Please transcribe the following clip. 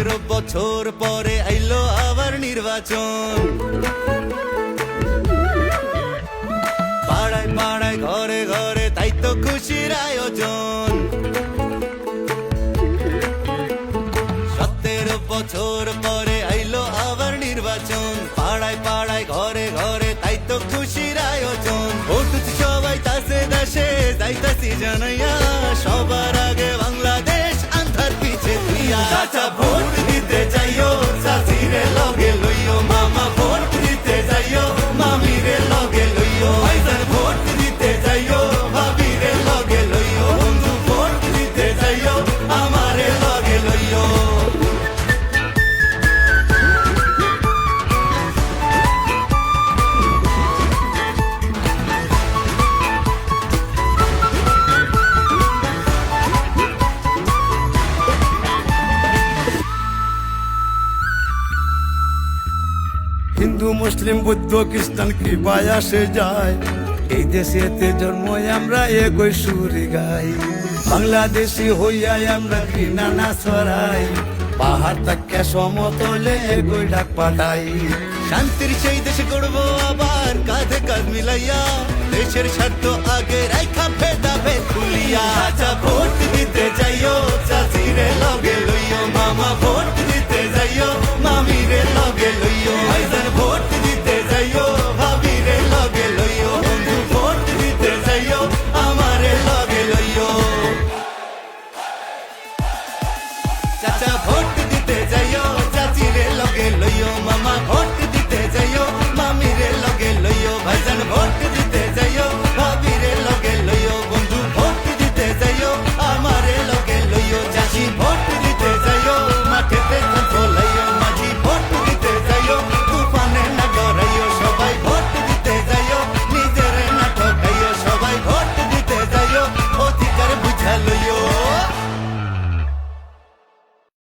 সতেরো বছর পরে আইলো আবার নির্বাচন। পাড়ায় পাড়ায়, ঘরে ঘরে তাই তো খুশির আয়োজন। সতেরো বছর পরে আইলো আবার নির্বাচন। পাড়ায় পাড়ায়, ঘরে ঘরে তাই তো খুশির আয়োজন। ভোট সবাই, তাসে দেশে যাইতাছি জানাইয়া। হিন্দু, মুসলিম, বৌদ্ধ, খ্রিস্টান কৃপায় আসে যায়। এই দেশেতে জন্ম আমরা একই সুরে গাই। বাংলাদেশি হইয়াই আমরা ঘৃণা না ছড়াই। পাহাড় তাকে সমতলে একই ডাক পাঠাই। শান্তির সেই দেশে করব আবার, কাঁধে কাঁধ মিলাইয়া। দেশের স্বার্থ আগে রাইখা ভেদা ভেদ খুলিয়া চাচা ভোট